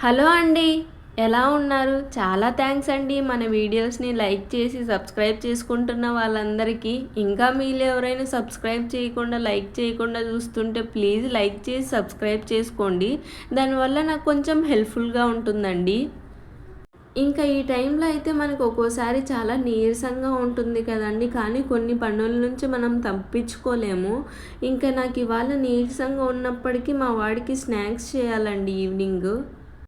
Hello అండి ఎలా ఉన్నారు? చాలా థ్యాంక్స్ అండి మన వీడియోస్ని లైక్ చేసి సబ్స్క్రైబ్ చేసుకుంటున్న వాళ్ళందరికీ. ఇంకా మీరు ఎవరైనా సబ్స్క్రైబ్ చేయకుండా లైక్ చేయకుండా చూస్తుంటే ప్లీజ్ లైక్ చేసి సబ్స్క్రైబ్ చేసుకోండి. దానివల్ల నాకు కొంచెం హెల్ప్ఫుల్గా ఉంటుందండి. ఇంకా ఈ టైంలో అయితే మనకు ఒక్కోసారి చాలా నీరసంగా ఉంటుంది కదండి. కానీ కొన్ని పనుల నుంచి మనం తప్పించుకోలేము. ఇంకా నాకు ఇవాళ నీరసంగా ఉన్నప్పటికీ మా వాడికి స్నాక్స్ చేయాలండి ఈవినింగ్.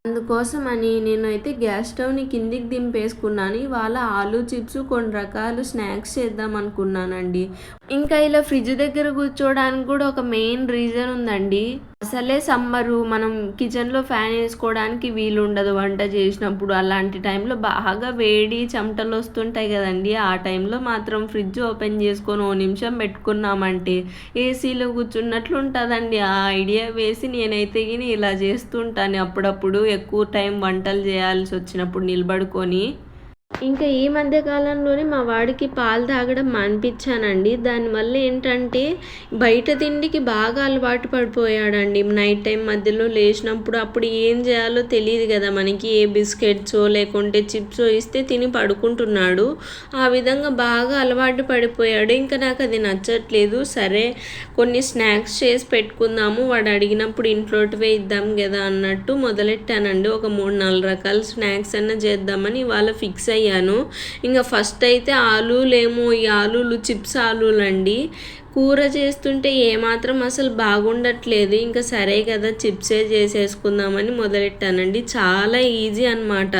అందుకోసం అని నేనైతే గ్యాస్ స్టవ్ని కిందికి దింపేసుకున్నాను. ఇవాళ ఆలు చిప్స్ కొన్ని రకాలు స్నాక్స్ చేద్దాం అనుకున్నానండి. ఇంకా ఇలా ఫ్రిడ్జ్ దగ్గర కూర్చోవడానికి కూడా ఒక మెయిన్ రీజన్ ఉందండి. అసలే సమ్మరు మనం కిచెన్లో ఫ్యాన్ వేసుకోవడానికి వీలు ఉండదు వంట చేసినప్పుడు. అలాంటి టైంలో బాగా వేడి చెమటలు వస్తుంటాయి కదండి. ఆ టైంలో మాత్రం ఫ్రిడ్జ్ ఓపెన్ చేసుకొని ఓ నిమిషం పెట్టుకున్నామంటే ఏసీలో కూర్చున్నట్లు ఉంటుందండి. ఆ ఐడియా వేసి నేనైతే ఇలా చేస్తుంటాను. అప్పుడప్పుడు ఎక్కువ టైం వంటలు చేయాల్సి వచ్చినప్పుడు నిలబడుకొని ఇంకా ఈ మధ్య కాలంలోనే మా వాడికి పాలు తాగడం మానిపించానండి. దానివల్ల ఏంటంటే బయట తిండికి బాగా అలవాటు పడిపోయాడండి. నైట్ టైం మధ్యలో లేచినప్పుడు అప్పుడు ఏం చేయాలో తెలియదు కదా మనకి. ఏ బిస్కెట్సో లేకుంటే చిప్సో ఇస్తే తిని పడుకుంటున్నాడు. ఆ విధంగా బాగా అలవాటు పడిపోయాడు. ఇంకా నాకు అది నచ్చట్లేదు. సరే కొన్ని స్నాక్స్ చేసి పెట్టుకుందాము. వాడు అడిగినప్పుడు ఇంట్లోటివే ఇద్దాం కదా అన్నట్టు మొదలెట్టానండి. ఒక మూడు నాలుగు రకాల స్నాక్స్ అన్న చేద్దామని వాళ్ళ ఫిక్స్ అయ్యాను. ఇంకా ఫస్ట్ అయితే ఆలూలేమో ఈ ఆలూలు చిప్స్ ఆలూలండి. కూర చేస్తుంటే ఏమాత్రం అసలు బాగుండట్లేదు. ఇంకా సరే కదా చిప్సే చేసేసుకుందామని మొదలెట్టానండి. చాలా ఈజీ అనమాట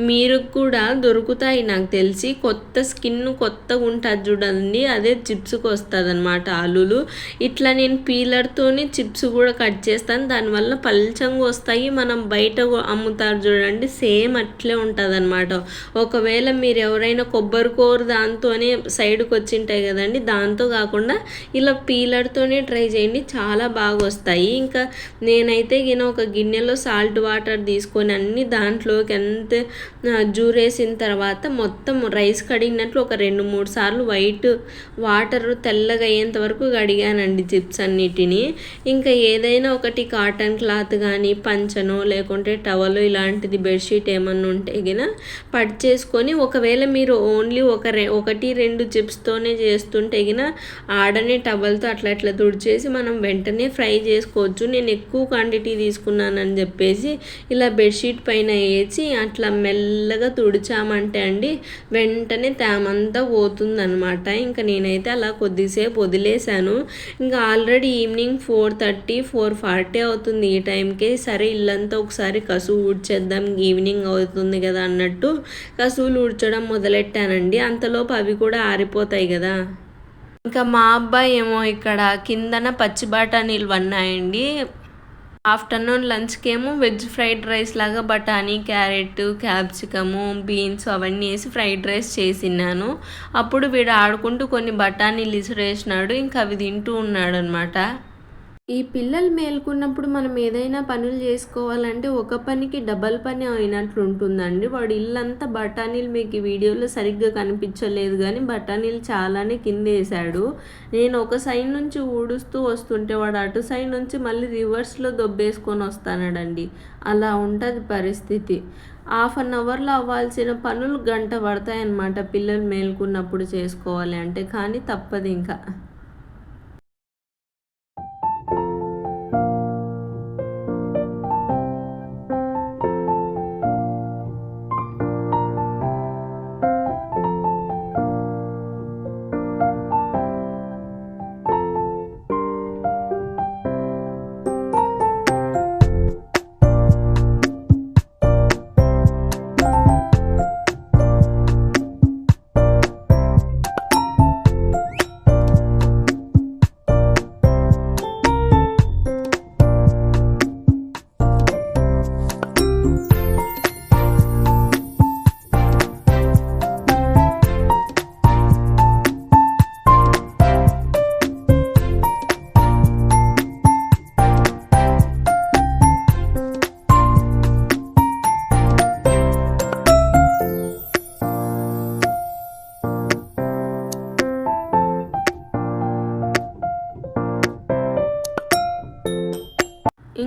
మీరు కూడా దొరుకుతాయి నాకు తెలిసి. కొత్త స్కిన్ కొత్తగా ఉంటుంది చూడండి. అదే చిప్స్కి వస్తుంది అనమాట ఆలులు. ఇట్లా నేను పీలర్తోని చిప్స్ కూడా కట్ చేస్తాను. దానివల్ల పల్చంగా వస్తాయి. మనం బయట అమ్ముతారు చూడండి. సేమ్ అట్లే ఉంటుంది అనమాట ఒకవేళ మీరు ఎవరైనా కొబ్బరి కూర దాంతోనే సైడ్కి వచ్చింటాయి కదండి. దాంతో కాకుండా ఇలా పీలర్తోనే ట్రై చేయండి చాలా బాగా వస్తాయి ఇంకా నేనైతే ఈయన ఒక గిన్నెలో సాల్ట్ వాటర్ తీసుకొని అన్ని దాంట్లోకి ఎంత జూరేసిన తర్వాత మొత్తం రైస్ కడిగినట్లు ఒక రెండు మూడు సార్లు వైట్ వాటర్ తెల్లగా అయ్యేంత వరకు కడిగానండి చిప్స్ అన్నిటిని. ఇంకా ఏదైనా ఒకటి కాటన్ క్లాత్ కానీ పంచనో లేకుంటే టవల్ ఇలాంటిది బెడ్షీట్ ఏమన్నా ఉంటే గిన పట్ చేసుకొని ఒకవేళ మీరు ఓన్లీ ఒక రె ఒకటి రెండు చిప్స్తోనే చేస్తుంటే గిన అలానే టవల్తో అట్లా అట్లా తుడిచేసి మనం వెంటనే ఫ్రై చేసుకోవచ్చు. నేను ఎక్కువ క్వాంటిటీ తీసుకున్నానని చెప్పేసి ఇలా బెడ్షీట్ పైన వేసి అట్లా మెల్లగా తుడిచామంటే అండి వెంటనే తేమంతా పోతుందనమాట ఇంకా నేనైతే అలా కొద్దిసేపు వదిలేశాను. ఇంకా already evening four thirty four forty అవుతుంది ఈ టైంకి సరే ఇల్లంతా ఒకసారి కసువు ఊడ్చేద్దాం ఈవినింగ్ అవుతుంది కదా అన్నట్టు కసువులు ఊడ్చడం మొదలెట్టానండి. అంతలోపు అవి కూడా ఆరిపోతాయి కదా. ఇంకా మా అబ్బాయి ఏమో ఇక్కడ కిందన పచ్చి బఠానీలు వన్నాయండి. ఆఫ్టర్నూన్ లంచ్కి ఏమో వెజ్ ఫ్రైడ్ రైస్ లాగా బఠానీ క్యారెట్ క్యాప్సికము బీన్స్ అవన్నీ వేసి ఫ్రైడ్ రైస్ చేసిన్నాను. అప్పుడు వీడు ఆడుకుంటూ కొన్ని బఠానీలు ఇసిరేసినాడు. ఇంకా అవి తింటూ ఉన్నాడు అనమాట ఈ పిల్లలు మేల్కున్నప్పుడు మనం ఏదైనా పనులు చేసుకోవాలంటే ఒక పనికి డబల్ పని అయినట్లు ఉంటుందండి. వాడు ఇల్లంతా బఠానీలు మీకు ఈ వీడియోలో సరిగ్గా కనిపించలేదు కానీ బఠానీలు చాలానే కింద వేసాడు నేను ఒక సైడ్ నుంచి ఊడుస్తూ వస్తుంటే వాడు అటు సైడ్ నుంచి మళ్ళీ రివర్స్లో దొబ్బేసుకొని వస్తానడండి. అలా ఉంటుంది పరిస్థితి. హాఫ్ అన్ అవర్లో అవ్వాల్సిన పనులు గంట పడతాయన్నమాట పిల్లలు మేల్కున్నప్పుడు చేసుకోవాలి అంటే కానీ తప్పదు ఇంకా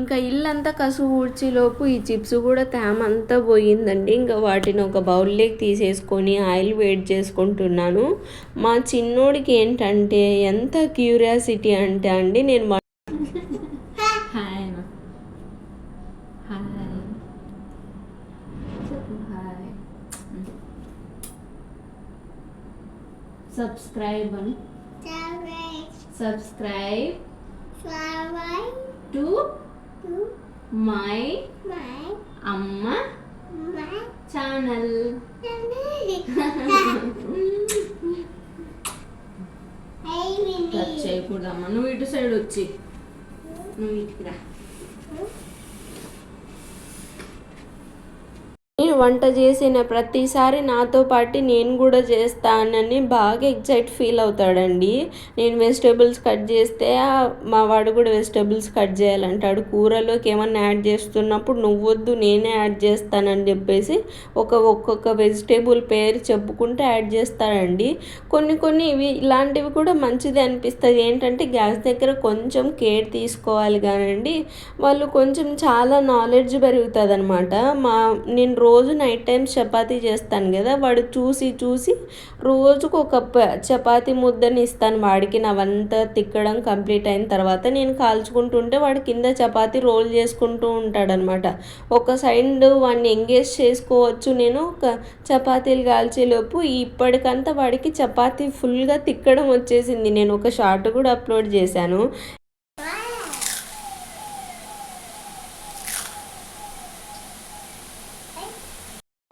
ఇంకా ఇల్లంతా కసు ఊడ్చేలోపు ఈ చిప్స్ కూడా తేమ అంతా పోయిందండి. ఇంకా వాటిని ఒక బౌల్లోకి తీసేసుకొని ఆయిల్ వేడి చేసుకుంటున్నాను. మా చిన్నోడికి ఏంటంటే ఎంత క్యూరియాసిటీ అంటే అండి నేను హాయ్ హాయ్. హాయ్. సబ్స్క్రైబ్ అని సబ్స్క్రైబ్. టు మై అమ్మ ఛానల్. టచ్ చేయకూడదమ్మా. నువ్వు ఇటు సైడ్ వచ్చి. నువ్వు ఇటుకి రా. వంట చేసిన ప్రతిసారి నాతో పాటు నేను కూడా చేస్తానని బాగా ఎగ్జైట్ ఫీల్ అవుతాడండి. నేను వెజిటేబుల్స్ కట్ చేస్తే మా వాడు కూడా వెజిటేబుల్స్ కట్ చేయాలంటాడు. కూరలోకి ఏమన్నా యాడ్ చేస్తున్నప్పుడు నువ్వొద్దు నేనే యాడ్ చేస్తానని చెప్పేసి ఒక ఒక్కొక్క వెజిటేబుల్ పేరు చెప్పుకుంటే యాడ్ చేస్తాడండి. కొన్ని కొన్ని ఇవి ఇలాంటివి కూడా మంచిది అనిపిస్తుంది. ఏంటంటే గ్యాస్ దగ్గర కొంచెం కేర్ తీసుకోవాలి కానండి. వాళ్ళు కొంచెం చాలా నాలెడ్జ్ పెరుగుతుంది అనమాట మా నేను రోజు రోజు నైట్ టైమ్స్ చపాతీ చేస్తాను కదా వాడు చూసి చూసి రోజుకు ఒక చపాతీ ముద్దని ఇస్తాను. వాడికి నవంతా తిక్కడం కంప్లీట్ అయిన తర్వాత నేను కాల్చుకుంటుంటే వాడు కింద చపాతీ రోల్ చేసుకుంటూ ఉంటాడనమాట. ఒక సైడ్ వాడిని ఎంగేజ్ చేసుకోవచ్చు నేను ఒక చపాతీలు కాల్చేలోపు. ఇప్పటికంతా వాడికి చపాతీ ఫుల్గా తిక్కడం వచ్చేసింది. నేను ఒక షార్ట్ కూడా అప్లోడ్ చేశాను.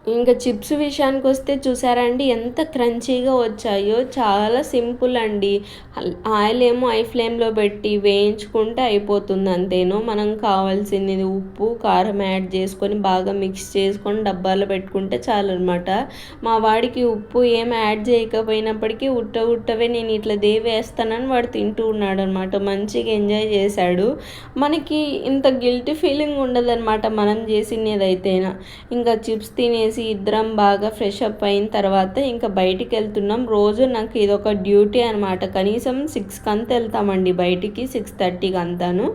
ఇంకా చిప్స్ విషయానికి వస్తే చూసారండి ఎంత క్రంచీగా వచ్చాయో. చాలా సింపుల్ అండి. ఆయిల్ ఏమో ఐ ఫ్లేమ్లో పెట్టి వేయించుకుంటే అయిపోతుంది అంతేనో. మనం కావాల్సింది ఉప్పు కారం యాడ్ చేసుకొని బాగా మిక్స్ చేసుకొని డబ్బాలో పెట్టుకుంటే చాలు అనమాట మా వాడికి ఉప్పు ఏం యాడ్ చేయకపోయినప్పటికీ ఉట్ట ఉట్టవే నేను ఇట్లా దేవేస్తానని వాడు తింటూ ఉన్నాడు అనమాట మంచిగా ఎంజాయ్ చేశాడు. మనకి ఇంత గిల్టీ ఫీలింగ్ ఉండదన్నమాట మనం చేసినదైతేనా. ఇంకా చిప్స్ తినేసి చేసి ఇద్దరం బాగా ఫ్రెష్ అప్ అయిన తర్వాత ఇంకా బయటికి వెళ్తున్నాం. రోజు నాకు ఇది ఒక డ్యూటీ అనమాట కనీసం సిక్స్కి అంత వెళ్తామండి బయటికి సిక్స్ థర్టీకి అంతాను.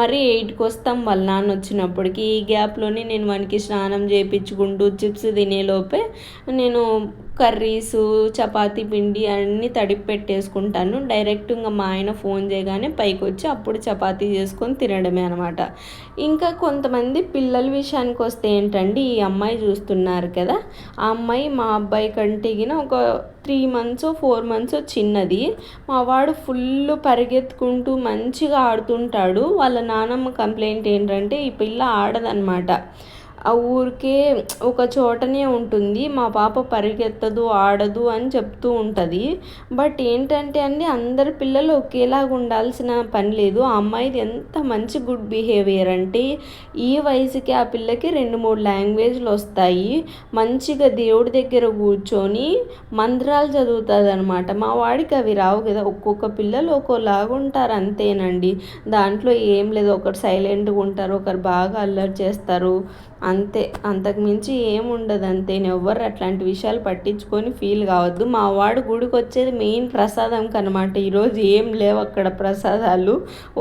మరి ఎయిట్కి వస్తాం వాళ్ళ నాన్న వచ్చినప్పటికి. ఈ గ్యాప్లోనే నేను వానికి స్నానం చేయించుకుంటూ చిప్స్ తినేలోపే నేను కర్రీసు చపాతీ పిండి అన్నీ తడిపి పెట్టేసుకుంటాను డైరెక్ట్ ఇంకా మా ఆయన ఫోన్ చేయగానే పైకి వచ్చి అప్పుడు చపాతీ చేసుకొని తినడమే అనమాట. ఇంకా కొంతమంది పిల్లల విషయానికి వస్తే ఏంటండి ఈ అమ్మాయి చూస్తున్నారు కదా ఆ అమ్మాయి మా అబ్బాయి కంటిగిన ఒక త్రీ మంత్స్ ఫోర్ మంత్స్ చిన్నది. మా వాడు ఫుల్ పరిగెత్తుకుంటూ మంచిగా ఆడుతుంటాడు. వాళ్ళ నానమ్మ కంప్లైంట్ ఏంటంటే ఈ పిల్ల ఆడదనమాట. ఆ ఊరికే ఒక చోటనే ఉంటుంది. మా పాప పరిగెత్తదు ఆడదు అని చెప్తూ ఉంటుంది. బట్ ఏంటంటే అండి అందరి పిల్లలు ఒకేలాగా ఉండాల్సిన పని లేదు. ఆ అమ్మాయిది ఎంత మంచి గుడ్ బిహేవియర్ అంటే ఈ వయసుకి ఆ పిల్లకి రెండు మూడు లాంగ్వేజ్లు వస్తాయి. మంచిగా దేవుడి దగ్గర కూర్చొని మంత్రాలు చదువుతుంది అనమాట మా వాడికి అవి రావు కదా. ఒక్కొక్క పిల్లలు ఒక్కోలాగా ఉంటారు అంతేనండి. దాంట్లో ఏం లేదు. ఒకరు సైలెంట్గా ఉంటారు ఒకరు బాగా అల్లరి చేస్తారు. అంతే. అంతకుమించి ఏముండదు అంతే ఎవ్వరు అట్లాంటి విషయాలు పట్టించుకొని ఫీల్ కావద్దు. మా వాడు గుడికి వచ్చేది మెయిన్ ప్రసాదం కనమాట. ఈరోజు ఏం లేవు అక్కడ ప్రసాదాలు.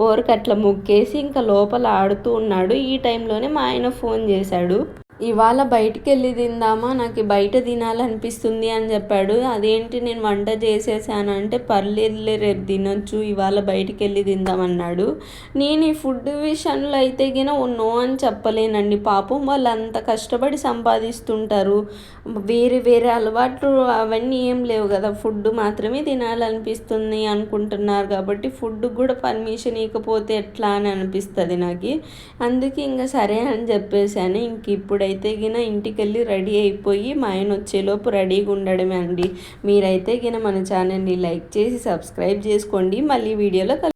ఓరికి అట్లా ముక్కేసి ఇంకా లోపల ఆడుతూ ఉన్నాడు. ఈ టైంలోనే మా ఆయన ఫోన్ చేశాడు. ఇవాళ బయటికి వెళ్ళి తిందామా? నాకు బయట తినాలనిపిస్తుంది అని చెప్పాడు. అదేంటి నేను వంట చేసేసాను అంటే పర్లేదులే రేపు తినొచ్చు ఇవాళ బయటికి వెళ్ళి తిందామన్నాడు. నేను ఈ ఫుడ్ విషయంలో అయితే గిన నో అని చెప్పలేనండి పాపం. వాళ్ళు అంత కష్టపడి సంపాదిస్తుంటారు. వేరే వేరే అలవాట్లు అవన్నీ ఏం లేవు కదా. ఫుడ్ మాత్రమే తినాలనిపిస్తుంది అనుకుంటున్నారు కాబట్టి ఫుడ్ కూడా పర్మిషన్ ఇవ్వకపోతే ఎట్లా అని అనిపిస్తుంది నాకు. అందుకే ఇంకా సరే అని చెప్పేసాను. ఇంక ఇప్పుడు అయితే గిన ఇంటికి వెళ్ళి రెడీ అయిపోయి మా ఆయన వచ్చేలోపు రెడీగా ఉండడమే అండి. మీరైతే గిన మన ఛానల్ని లైక్ చేసి సబ్స్క్రైబ్ చేసుకోండి. మళ్ళీ వీడియోలో